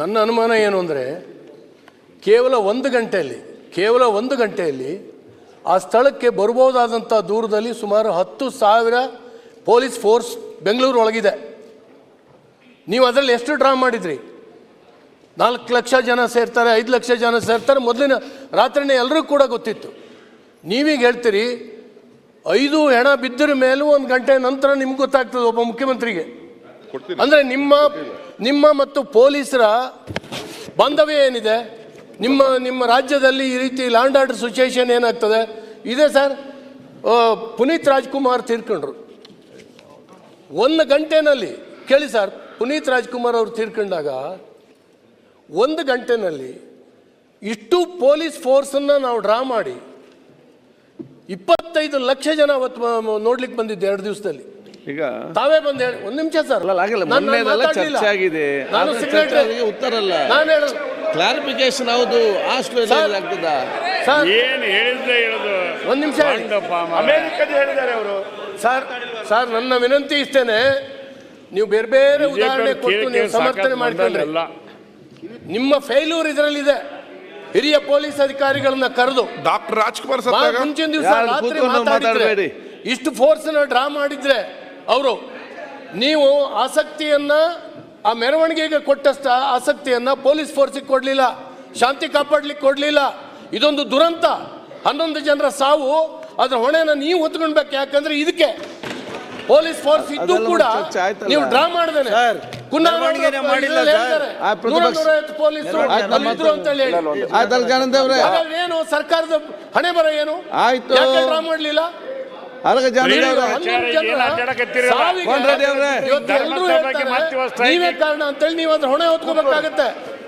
ನನ್ನ ಅನುಮಾನ ಏನು ಅಂದರೆ ಕೇವಲ ಒಂದು ಗಂಟೆಯಲ್ಲಿ ಕೇವಲ ಒಂದು ಗಂಟೆಯಲ್ಲಿ ಆ ಸ್ಥಳಕ್ಕೆ ಬರ್ಬೋದಾದಂಥ ದೂರದಲ್ಲಿ ಸುಮಾರು ಹತ್ತು ಸಾವಿರ ಪೊಲೀಸ್ ಫೋರ್ಸ್ ಬೆಂಗಳೂರು ಒಳಗಿದೆ. ನೀವು ಅದರಲ್ಲಿ ಎಷ್ಟು ಡ್ರಾ ಮಾಡಿದ್ರಿ? ನಾಲ್ಕು ಲಕ್ಷ ಜನ ಸೇರ್ತಾರೆ ಐದು ಲಕ್ಷ ಜನ ಸೇರ್ತಾರೆ ಮೊದಲಿನ ರಾತ್ರಿನೇ ಎಲ್ಲರೂ ಕೂಡ ಗೊತ್ತಿತ್ತು. ನೀವೀಗ ಹೇಳ್ತೀರಿ ಐದು ಹೆಣ ಬಿದ್ದಿರ ಮೇಲೂ ಒಂದು ಗಂಟೆ ನಂತರ ನಿಮ್ಗೆ ಗೊತ್ತಾಗ್ತದೆ ಒಬ್ಬ ಮುಖ್ಯಮಂತ್ರಿಗೆ. ಅಂದರೆ ನಿಮ್ಮ ನಿಮ್ಮ ಮತ್ತು ಪೊಲೀಸರ ಬಾಂಧವ್ಯ ಏನಿದೆ? ನಿಮ್ಮ ನಿಮ್ಮ ರಾಜ್ಯದಲ್ಲಿ ಈ ರೀತಿ ಲ್ಯಾಂಡ್ ಆರ್ಡರ್ ಸಿಚುಯೇಷನ್ ಏನಾಗ್ತದೆ? ಇದೆ ಸರ್. ಪುನೀತ್ ರಾಜ್ಕುಮಾರ್ ತೀರ್ಕೊಂಡ್ರು. ಒಂದು ಗಂಟೆನಲ್ಲಿ, ಕೇಳಿ ಸರ್, ಪುನೀತ್ ರಾಜ್ಕುಮಾರ್ ಅವರು ತೀರ್ಕೊಂಡಾಗ ಒಂದು ಗಂಟೆನಲ್ಲಿ ಇಷ್ಟು ಪೊಲೀಸ್ ಫೋರ್ಸನ್ನು ನಾವು ಡ್ರಾ ಮಾಡಿ ಇಪ್ಪತ್ತೈದು ಲಕ್ಷ ಜನ ಅವತ್ತು ನೋಡ್ಲಿಕ್ಕೆ ಬಂದಿದ್ದೆ ಎರಡು ದಿವಸದಲ್ಲಿ. ಈಗ ತಾವೇ ಬಂದು ಹೇಳಿ ಒಂದು ನಿಮಿಷ ಸರ್ ಅಲ್ಲ, ಆಗಲ್ಲ. ನಾನು- ನಾನು ಮೊನ್ನೆದೆಲ್ಲ ಮಾತಾಡ್ಲಿಲ್ಲ. ಚರ್ಚೆ ಆಗಿದೆ. ನಾನು ಆದ್ರೆ secretary- ಚರ್ಚೆ ಆಗಿ ಉತ್ತರ ಅಲ್ಲ. ನಾನು ಹೇಳು ಕ್ಲಾರಿಫಿಕೇಶನ್ ಹೌದು ಆಸ್ಟ್ರೇಲಿಯಾ ಸರ್. ಆಗ್ತದ ಸರ್ ಏನ್ ಹೇಳಿದ್ರೆ ಹೇಳೋದು ಒಂದು ನಿಮಿಷ ಬಂಡಪ್ಪ ಮಾರ್ರೆ. ಅಮೆರಿಕದ ಹೇಳಿದ್ದಾರೆ ಅವರು ಸರ್ ಸರ್ ನನ್ನ ವಿನಂತಿ ಇಷ್ಟೇನೆ ನೀವು ಬೇರೆ ಬೇರೆ ಉದಾಹರಣೆ ಕೊಟ್ಟು ನೀವು ಸಮರ್ಥನೆ ಮಾಡ್ಕೊಂಡ್ರೆ. ನಿಮ್ಮ ಫೇಲ್ಯೂರ್ ಇದರಲ್ಲಿದೆ ಹಿರಿಯ ಪೊಲೀಸ್ ಅಧಿಕಾರಿಗಳನ್ನ ಕರೆದು ಡಾಕ್ಟರ್ ರಾಜ್ಕುಮಾರ್ ಸತ್ತಾಗ ಮುಂಚಿನ ದಿವಸ ಯಾರು ರಾತ್ರಿ ಕೂತ್ಕೊಂಡು ಮಾತಾಡಿದ್ರೆ ಮಾತಾಡ್ಬೇಡಿ. ಇಷ್ಟು ಫೋರ್ಸ್ ಡ್ರಾ ಮಾಡಿದ್ರೆ ಅವರು ನೀವು ಆಸಕ್ತಿಯನ್ನ ಆ ಮೆರವಣಿಗೆಗೆ ಕೊಟ್ಟಷ್ಟ ಆಸಕ್ತಿಯನ್ನ ಪೊಲೀಸ್ ಫೋರ್ಸಿಗೆ ಕೊಡ್ಲಿಲ್ಲ ಶಾಂತಿ ಕಾಪಾಡ್ಲಿಕ್ಕೆ ಕೊಡ್ಲಿಲ್ಲ. ಇದೊಂದು ದುರಂತ. ಹನ್ನೊಂದು ಜನರ ಸಾವು ಅದ್ರ ಹೊಣೆನ ನೀವು ಹೊತ್ಕೊಳ್ಬೇಕು ಯಾಕಂದ್ರೆ ಇದಕ್ಕೆ ಪೊಲೀಸ್ ಫೋರ್ಸ್ ಇದ್ದು ಕೂಡ ನೀವು ಡ್ರಾ ಮಾಡಿದೆ ಸರ್, ಮೆರವಣಿಗೆನೇ ಮಾಡಿಲ್ಲ ಸರ್. ಆ ಪ್ರತಿಪಕ್ಷ- ಪೊಲೀಸರು ಆಯ್ತು, ಅಂತ ಹೇಳಿ. ಆಯ್ತಲ್ಲ ಜಾನಂದೇವ್ರೆ ಹಾಗಾದ್ರೆ ಏನು ಸರ್ಕಾರದ ಹಣೆ ಬರ ಏನು ಡ್ರಾ ಮಾಡ್ಲಿಲ್ಲ? ಮತ್ತೆ ನೀವೇ ಕಾರಣ ಅಂತೇಳಿ ನೀವು ಅದ್ರ ಹೊಣೆ ಹೊತ್ಕೋಬೇಕಾಗತ್ತೆ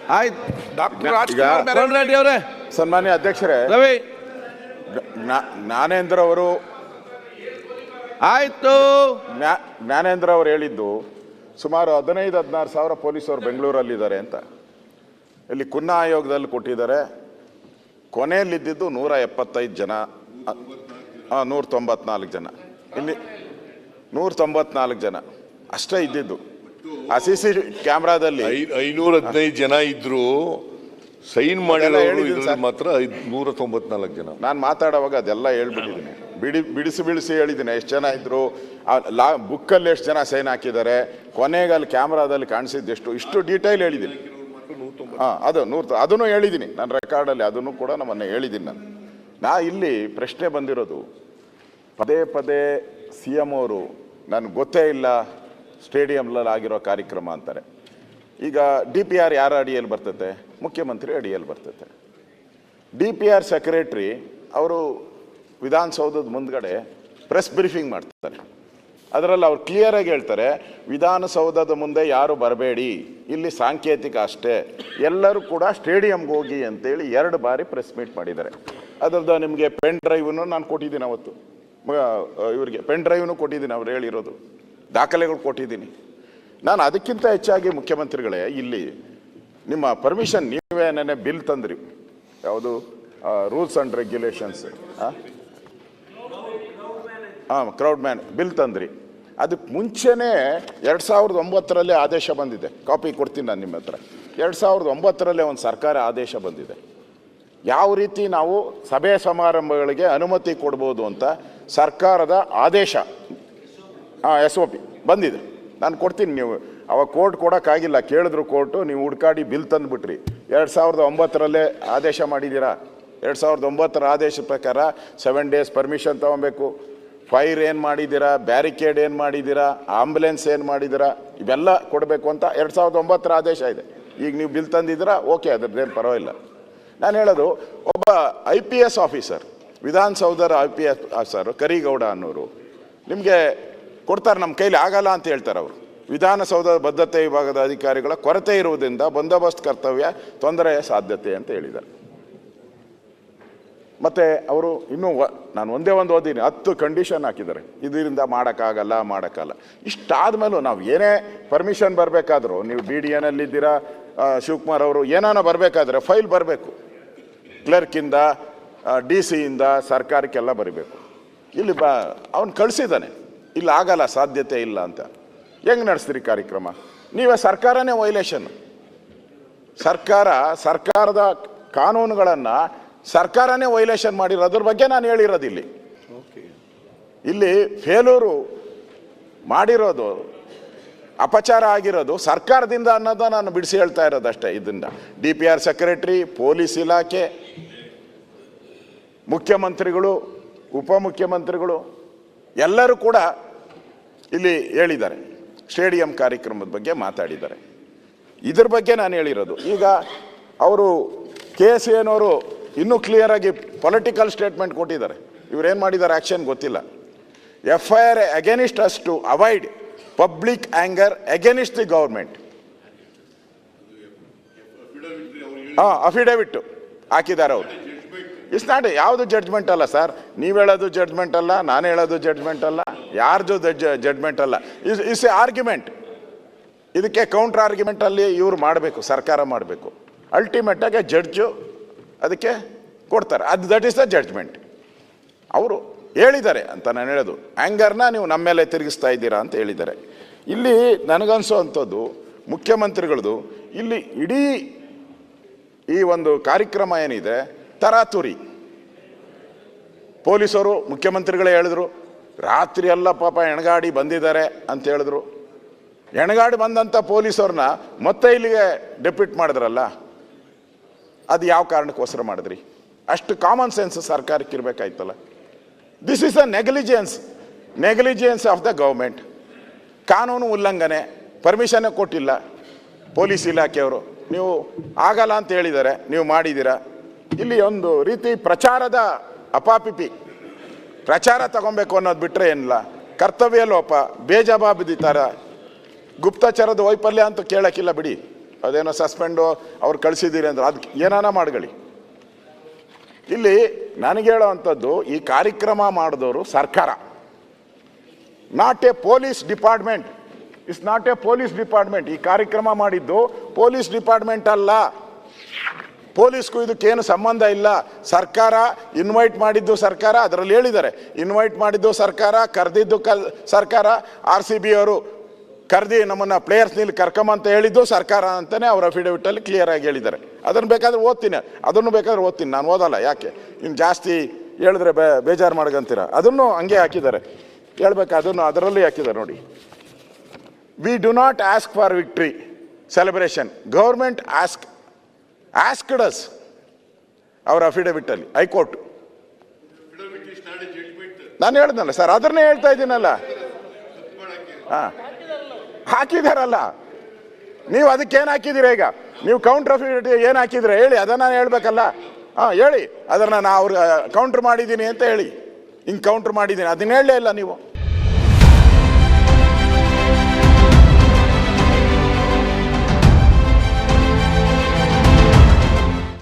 ಆಯ್ತು. ಡಾಕ್ಟರ್ ರೆಡ್ಡಿ ಅವರೇ ಸನ್ಮಾನ್ಯ ಅಧ್ಯಕ್ಷರೇ ರವಿ. ಜ್ಞಾನೇಂದ್ರ ಅವರು ಆಯ್ತು. ಜ್ಞಾ- ಜ್ಞಾನೇಂದ್ರ ಅವರು ಹೇಳಿದ್ದು ಸುಮಾರು ಹದಿನೈದು ಹದಿನಾರು ಸಾವಿರ ಪೊಲೀಸರು ಬೆಂಗಳೂರಲ್ಲಿದ್ದಾರೆ ಅಂತ. ಇಲ್ಲಿ ಕುನ್ನ ಆಯೋಗದಲ್ಲಿ ಕೊಟ್ಟಿದ್ದಾರೆ. ಕೊನೆಯಲ್ಲಿದ್ದಿದ್ದು ನೂರ ಎಪ್ಪತ್ತೈದು ಜನ. ಹಾಂ ನೂರ ತೊಂಬತ್ನಾಲ್ಕು ಜನ. ಇಲ್ಲಿ ನೂರ ತೊಂಬತ್ನಾಲ್ಕು ಜನ. ಅಷ್ಟೇ ಇದ್ದಿದ್ದು. ಆ ಸಿ ಸಿ ಕ್ಯಾಮ್ರಾದಲ್ಲಿ ಐನೂರ ಹದಿನೈದು ಜನ ಇದ್ರು ಸೈನ್ ಹೇಳಿದ್ದೀನಿ ಮಾತ್ರ ಐದ್- ನೂರ ತೊಂಬತ್ನಾಲ್ಕು ಜನ. ನಾನು ಮಾತಾಡುವಾಗ ಅದೆಲ್ಲ ಹೇಳ್ಬಿಟ್ಟಿದ್ದೀನಿ. ಬಿಡಿ ಬಿಡಿಸಿ ಬಿಡಿಸಿ ಹೇಳಿದ್ದೀನಿ. ಎಷ್ಟು ಜನ ಇದ್ರು ಆ ಲಾ ಬುಕ್ಕಲ್ಲಿ ಎಷ್ಟು ಜನ ಸೈನ್ ಹಾಕಿದ್ದಾರೆ ಕೊನೆಗೆ ಅಲ್ಲಿ ಕ್ಯಾಮ್ರಾದಲ್ಲಿ ಕಾಣಿಸಿದ್ದು ಎಷ್ಟು ಇಷ್ಟು ಡೀಟೈಲ್ ಹೇಳಿದ್ದೀನಿ. ಹಾಂ ಅದು ನೂರ ಅದನ್ನು ಹೇಳಿದ್ದೀನಿ. ನನ್ನ ರೆಕಾರ್ಡಲ್ಲಿ ಅದನ್ನು ಕೂಡ ನಮ್ಮನ್ನು ಹೇಳಿದ್ದೀನಿ ನಾನು. ನಾ ಇಲ್ಲಿ ಪ್ರಶ್ನೆ ಬಂದಿರೋದು, ಪದೇ ಪದೇ ಸಿ ಎಂ ಅವರು ನನಗೆ ಗೊತ್ತೇ ಇಲ್ಲ ಸ್ಟೇಡಿಯಂನಲ್ಲಿ ಆಗಿರೋ ಕಾರ್ಯಕ್ರಮ ಅಂತಾರೆ. ಈಗ ಡಿ ಪಿ ಆರ್ ಯಾರ ಅಡಿಯಲ್ಲಿ ಬರ್ತೈತೆ? ಮುಖ್ಯಮಂತ್ರಿ ಅಡಿಯಲ್ಲಿ ಬರ್ತೈತೆ. ಡಿ ಪಿ ಆರ್ ಸೆಕ್ರೆಟ್ರಿ ಅವರು ವಿಧಾನಸೌಧದ ಮುಂದ್ಗಡೆ ಪ್ರೆಸ್ ಬ್ರೀಫಿಂಗ್ ಮಾಡ್ತಾರೆ. ಅದರಲ್ಲಿ ಅವ್ರು ಕ್ಲಿಯರಾಗಿ ಹೇಳ್ತಾರೆ, ವಿಧಾನಸೌಧದ ಮುಂದೆ ಯಾರು ಬರಬೇಡಿ, ಇಲ್ಲಿ ಸಾಂಕೇತಿಕ ಅಷ್ಟೇ, ಎಲ್ಲರೂ ಕೂಡ ಸ್ಟೇಡಿಯಂಗೆ ಹೋಗಿ ಅಂತೇಳಿ ಎರಡು ಬಾರಿ ಪ್ರೆಸ್ ಮೀಟ್ ಮಾಡಿದ್ದಾರೆ. ಅದರದ್ದು ನಿಮಗೆ ಪೆನ್ ಡ್ರೈವನ್ನು ನಾನು ಕೊಟ್ಟಿದ್ದೀನಿ ಅವತ್ತು. ಮಗ ಇವರಿಗೆ. ಪೆನ್ ಡ್ರೈವ್ನು ಕೊಟ್ಟಿದ್ದೀನಿ ಅವ್ರು ಹೇಳಿರೋದು. ದಾಖಲೆಗಳು ಕೊಟ್ಟಿದ್ದೀನಿ. ನಾನು ಅದಕ್ಕಿಂತ ಹೆಚ್ಚಾಗಿ ಮುಖ್ಯಮಂತ್ರಿಗಳೇ, ಇಲ್ಲಿ ನಿಮ್ಮ ಪರ್ಮಿಷನ್ ನೀವೇ ನೆನೆ ಬಿಲ್ ತಂದ್ರಿ. ಯಾವುದು? ರೂಲ್ಸ್ ಆ್ಯಂಡ್ ರೆಗ್ಯುಲೇಷನ್ಸ್ ಹಾಂ ಕ್ರೌಡ್ ಮ್ಯಾನ್ ಬಿಲ್ ತಂದ್ರಿ. ಅದಕ್ಕೆ ಮುಂಚೆನೇ ಎರಡು ಸಾವಿರದ ಒಂಬತ್ತರಲ್ಲೇ ಆದೇಶ ಬಂದಿದೆ. ಕಾಪಿ ಕೊಡ್ತೀನಿ ನಾನು ನಿಮ್ಮ ಹತ್ರ ಎರಡು ಸಾವಿರದ ಒಂಬತ್ತರಲ್ಲೇ ಒಂದು ಸರ್ಕಾರ ಆದೇಶ ಬಂದಿದೆ. ಯಾವ ರೀತಿ ನಾವು ಸಭೆ ಸಮಾರಂಭಗಳಿಗೆ ಅನುಮತಿ ಕೊಡ್ಬೋದು ಅಂತ ಸರ್ಕಾರದ ಆದೇಶ ಹಾಂ ಎಸ್ ಒ ಪಿ ಬಂದಿದೆ. ನಾನು ಕೊಡ್ತೀನಿ ನೀವು. ಅವಾಗ ಕೋರ್ಟ್ ಕೊಡೋಕ್ಕಾಗಿಲ್ಲ. ಕೇಳಿದ್ರು ಕೋರ್ಟು, ನೀವು ಹುಡ್ಕಾಡಿ ಬಿಲ್ ತಂದುಬಿಟ್ರಿ. ಎರಡು ಸಾವಿರದ ಒಂಬತ್ತರಲ್ಲೇ ಆದೇಶ ಮಾಡಿದ್ದೀರಾ? ಎರಡು ಸಾವಿರದ ಒಂಬತ್ತರ ಆದೇಶ ಪ್ರಕಾರ ಸೆವೆನ್ ಡೇಸ್ ಪರ್ಮಿಷನ್ ತೊಗೊಬೇಕು. ಫೈರ್ ಏನು ಮಾಡಿದ್ದೀರಾ? ಬ್ಯಾರಿಕೇಡ್ ಏನು ಮಾಡಿದ್ದೀರಾ? ಆಂಬುಲೆನ್ಸ್ ಏನು ಮಾಡಿದ್ದೀರಾ? ಇವೆಲ್ಲ ಕೊಡಬೇಕು ಅಂತ ಎರಡು ಸಾವಿರದ ಒಂಬತ್ತರ ಆದೇಶ ಇದೆ. ಈಗ ನೀವು ಬಿಲ್ ತಂದಿದ್ದೀರಾ? ಓಕೆ ಅದ್ರದ್ದೇನು ಪರವಾಗಿಲ್ಲ. ನಾನು ಹೇಳೋದು, ಒಬ್ಬ I P S officer ವಿಧಾನಸೌಧರ I P S officer Karigowda ಅನ್ನೋರು, ನಿಮಗೆ ಕೊಡ್ತಾರೆ, ನಮ್ಮ ಕೈಲಿ ಆಗಲ್ಲ ಅಂತ ಹೇಳ್ತಾರೆ ಅವರು. ವಿಧಾನಸೌಧದ ಬದ್ಧತೆ ವಿಭಾಗದ ಅಧಿಕಾರಿಗಳ ಕೊರತೆ ಇರುವುದರಿಂದ ಬಂದೋಬಸ್ತ್ ಕರ್ತವ್ಯ ತೊಂದರೆಯ ಸಾಧ್ಯತೆ ಅಂತ ಹೇಳಿದ್ದಾರೆ. ಮತ್ತೆ ಅವರು ಇನ್ನೂ ನಾನು ಒಂದೇ ಒಂದು ಓದಿನಿ, ಹತ್ತು ಕಂಡೀಷನ್ ಹಾಕಿದ್ದಾರೆ. ಇದರಿಂದ ಮಾಡೋಕ್ಕಾಗಲ್ಲ ಮಾಡೋಕ್ಕಲ್ಲ ಇಷ್ಟಾದ್ಮೇಲೂ ನಾವು ಏನೇ ಪರ್ಮಿಷನ್ ಬರಬೇಕಾದ್ರೂ, ನೀವು ಬಿ ಡಿ ಎನಲ್ಲಿದ್ದೀರಾ ಶಿವಕುಮಾರ್ ಅವರು ಏನಾನ ಬರಬೇಕಾದ್ರೆ ಫೈಲ್ ಬರಬೇಕು. ಕ್ಲರ್ಕಿಂದ ಡಿ ಸಿಯಿಂದ ಸರ್ಕಾರಕ್ಕೆಲ್ಲ ಬರಬೇಕು. ಇಲ್ಲಿ ಬ ಅವನು ಕಳಿಸಿದ್ದಾನೆ ಇಲ್ಲಿ ಆಗಲ್ಲ ಸಾಧ್ಯತೆ ಇಲ್ಲ ಅಂತ. ಹೆಂಗೆ ನಡೆಸ್ತೀರಿ ಕಾರ್ಯಕ್ರಮ? ನೀವೇ ಸರ್ಕಾರನೇ ವೈಲೇಷನ್. ಸರ್ಕಾರ ಸರ್ಕಾರದ ಕಾನೂನುಗಳನ್ನು ಸರ್ಕಾರನೇ ವೈಲೇಷನ್ ಮಾಡಿರೋದ್ರ ಬಗ್ಗೆ ನಾನು ಹೇಳಿರೋದು ಇಲ್ಲಿ. ಇಲ್ಲಿ ಫೇಲೂರು ಮಾಡಿರೋದು ಅಪಚಾರ ಆಗಿರೋದು ಸರ್ಕಾರದಿಂದ ಅನ್ನೋದು ನಾನು ಬಿಡಿಸಿ ಹೇಳ್ತಾ ಇರೋದು ಅಷ್ಟೇ ಇದರಿಂದ D P R secretary police ಇಲಾಖೆ ಮುಖ್ಯಮಂತ್ರಿಗಳು ಉಪಮುಖ್ಯಮಂತ್ರಿಗಳು ಎಲ್ಲರೂ ಕೂಡ ಇಲ್ಲಿ ಹೇಳಿದ್ದಾರೆ ಸ್ಟೇಡಿಯಂ ಕಾರ್ಯಕ್ರಮದ ಬಗ್ಗೆ ಮಾತಾಡಿದ್ದಾರೆ ಇದ್ರ ಬಗ್ಗೆ ನಾನು ಹೇಳಿರೋದು ಈಗ ಅವರು ಕೆ ಎಸ್ ಏನವರು ಇನ್ನೂ ಕ್ಲಿಯರ್ ಆಗಿ ಪೊಲಿಟಿಕಲ್ ಸ್ಟೇಟ್ಮೆಂಟ್ ಕೊಟ್ಟಿದ್ದಾರೆ ಇವ್ರೇನು ಮಾಡಿದ್ದಾರೆ ಆ್ಯಕ್ಷನ್ ಗೊತ್ತಿಲ್ಲ F I R against us to avoid public anger against the government ಹಾಂ ಅಫಿಡೇವಿಟ್ಟು ಹಾಕಿದ್ದಾರೆ ಅವರು ಇಟ್ಸ್ ನಾಟ್ ಯಾವುದು ಜಡ್ಜ್ಮೆಂಟ್ ಅಲ್ಲ ಸರ್ ನೀವು ಹೇಳೋದು ಜಡ್ಜ್ಮೆಂಟ್ ಅಲ್ಲ, ನಾನು ಹೇಳೋದು ಜಡ್ಜ್ಮೆಂಟ್ ಅಲ್ಲ, ಯಾರ್ದು ಜಡ್ಜ್ಮೆಂಟ್ ಅಲ್ಲ. ಇಸ್ ಇಸ್ ಎ ಆರ್ಗ್ಯುಮೆಂಟ್ ಇದಕ್ಕೆ ಕೌಂಟರ್ ಆರ್ಗ್ಯುಮೆಂಟಲ್ಲಿ ಇವ್ರು ಮಾಡಬೇಕು, ಸರ್ಕಾರ ಮಾಡಬೇಕು. ಅಲ್ಟಿಮೇಟಾಗಿ ಜಡ್ಜು ಅದಕ್ಕೆ ಕೊಡ್ತಾರೆ. ಅದು ದಟ್ ಈಸ್ ದ ಜಡ್ಜ್ಮೆಂಟ್ ಅವರು ಹೇಳಿದ್ದಾರೆ ಅಂತ ನಾನು ಹೇಳೋದು. ಆ್ಯಂಗರ್ನ ನೀವು ನಮ್ಮ ಮೇಲೆ ತಿರುಗಿಸ್ತಾ ಇದ್ದೀರಾ ಅಂತ ಹೇಳಿದ್ದಾರೆ. ಇಲ್ಲಿ ನನಗನ್ಸೋ ಅಂಥದ್ದು ಮುಖ್ಯಮಂತ್ರಿಗಳದು, ಇಲ್ಲಿ ಇಡೀ ಈ ಒಂದು ಕಾರ್ಯಕ್ರಮ ಏನಿದೆ ತರಾತುರಿ. ಪೊಲೀಸರು, ಮುಖ್ಯಮಂತ್ರಿಗಳೇ ಹೇಳಿದ್ರು, ರಾತ್ರಿ ಎಲ್ಲ ಪಾಪ ಎಣಗಾಡಿ ಬಂದಿದ್ದಾರೆ ಅಂತ ಹೇಳಿದ್ರು. ಎಣಗಾಡಿ ಬಂದಂಥ ಪೊಲೀಸವ್ರನ್ನ ಮತ್ತೆ ಇಲ್ಲಿಗೆ ಡೆಪ್ಯೂಟ್ ಮಾಡಿದ್ರಲ್ಲ, ಅದು ಯಾವ ಕಾರಣಕ್ಕೋಸ್ಕರ ಮಾಡಿದ್ರಿ? ಅಷ್ಟು ಕಾಮನ್ ಸೆನ್ಸ್ ಸರ್ಕಾರಕ್ಕೆ ಇರಬೇಕಾಯ್ತಲ್ಲ. This is a negligence negligence of the government ಕಾನೂನು ಉಲ್ಲಂಘನೆ ಪರ್ಮಿಷನ್ನೇ ಕೊಟ್ಟಿಲ್ಲ ಪೊಲೀಸ್ ಇಲಾಖೆಯವರು. ನೀವು ಆಗಲ್ಲ ಅಂತ ಹೇಳಿದ್ದಾರೆ, ನೀವು ಮಾಡಿದ್ದೀರಾ? ಇಲ್ಲಿ ಒಂದು ರೀತಿ ಪ್ರಚಾರದ ಅಪಾಪಿಪಿ. ಪ್ರಚಾರ ತಗೊಬೇಕು ಅನ್ನೋದು ಬಿಟ್ಟರೆ ಏನಿಲ್ಲ. ಕರ್ತವ್ಯ ಲೋಪ ಬೇಜವಾಬ್ದಿತಾರ ಗುಪ್ತಚರದ ವೈಫಲ್ಯ ಅಂತ ಕೇಳೋಕ್ಕಿಲ್ಲ ಬಿಡಿ. ಅದೇನೋ ಸಸ್ಪೆಂಡು, ಅವ್ರು ಕಳಿಸಿದ್ದೀರಿ ಅಂದ್ರೆ ಅದಕ್ಕೆ ಏನಾನ ಮಾಡ್ಕೊಳ್ಳಿ. ಇಲ್ಲಿ ನನಗೆ ಹೇಳೋವಂಥದ್ದು ಈ ಕಾರ್ಯಕ್ರಮ ಮಾಡಿದವರು ಸರ್ಕಾರ. Not a police department. Is not a police department. ಈ ಕಾರ್ಯಕ್ರಮ ಮಾಡಿದ್ದು ಪೊಲೀಸ್ ಡಿಪಾರ್ಟ್ಮೆಂಟ್ ಅಲ್ಲ. ಪೊಲೀಸ್ಗೂ ಇದಕ್ಕೇನು ಸಂಬಂಧ ಇಲ್ಲ. ಸರ್ಕಾರ ಇನ್ವೈಟ್ ಮಾಡಿದ್ದು ಸರ್ಕಾರ, ಅದರಲ್ಲಿ ಹೇಳಿದ್ದಾರೆ. ಇನ್ವೈಟ್ ಮಾಡಿದ್ದು ಸರ್ಕಾರ, ಕರೆದಿದ್ದು ಕಲ್, ಸರ್ಕಾರ ಆರ್ ಸಿ ಬಿ ಅವರು ಕರೆದಿ ನಮ್ಮನ್ನು ಪ್ಲೇಯರ್ಸ್ನಲ್ಲಿ ಕರ್ಕೊಂಬಂತ ಹೇಳಿದ್ದು ಸರ್ಕಾರ ಅಂತಲೇ ಅವರ ಅಫಿಡವಿಟಲ್ಲಿ ಕ್ಲಿಯರ್ ಆಗಿ ಹೇಳಿದ್ದಾರೆ. ಅದನ್ನು ಬೇಕಾದರೆ ಓದ್ತೀನಿ. ಅದನ್ನು ಬೇಕಾದ್ರೆ ಓದ್ತೀನಿ. ನಾನು ಓದಲ್ಲ, ಯಾಕೆ? ಇನ್ನು ಜಾಸ್ತಿ ಹೇಳಿದ್ರೆ ಬೇ, ಬೇಜಾರು ಮಾಡ್ಕೊಂತೀರ? ಅದನ್ನು ಹಂಗೆ ಹಾಕಿದ್ದಾರೆ. ಹೇಳ್ಬೇಕು, ಅದನ್ನು ಅದರಲ್ಲಿ ಹಾಕಿದ್ದಾರೆ ನೋಡಿ. We do not ask for victory celebration government ask asked us ಅವರ ಅಫಿಡವಿಟಲ್ಲಿ ಹೈಕೋರ್ಟ್ ನಾನು ಹೇಳ್ದಲ್ಲ ಸರ್ ಅದನ್ನೇ ಹೇಳ್ತಾ ಇದ್ದೀನಲ್ಲ. ಹಾಂ. ಹಾಕಿದಾರಲ್ಲ. ನೀವು ಅದಕ್ಕೇನು ಹಾಕಿದಿರ ಈಗ? ನೀವು ಕೌಂಟರ್ ಅಫಿಡವಿಟ್ ಏನು ಹಾಕಿದ್ರೆ? ಹೇಳಿ, ಅದನ್ನ ನಾನು ಹೇಳ್ಬೇಕಲ್ಲ. ಹಾಂ, ಹೇಳಿ. ಅದನ್ನ ನಾ ಅವ್ರು ಕೌಂಟ್ರ್ ಮಾಡಿದ್ದೀನಿ ಅಂತ ಹೇಳಿ. ಹಿಂಗೆ ಕೌಂಟ್ರ್ ಮಾಡಿದ್ದೀನಿ. ಅದನ್ನ ಹೇಳಲೇ ಇಲ್ಲ ನೀವು.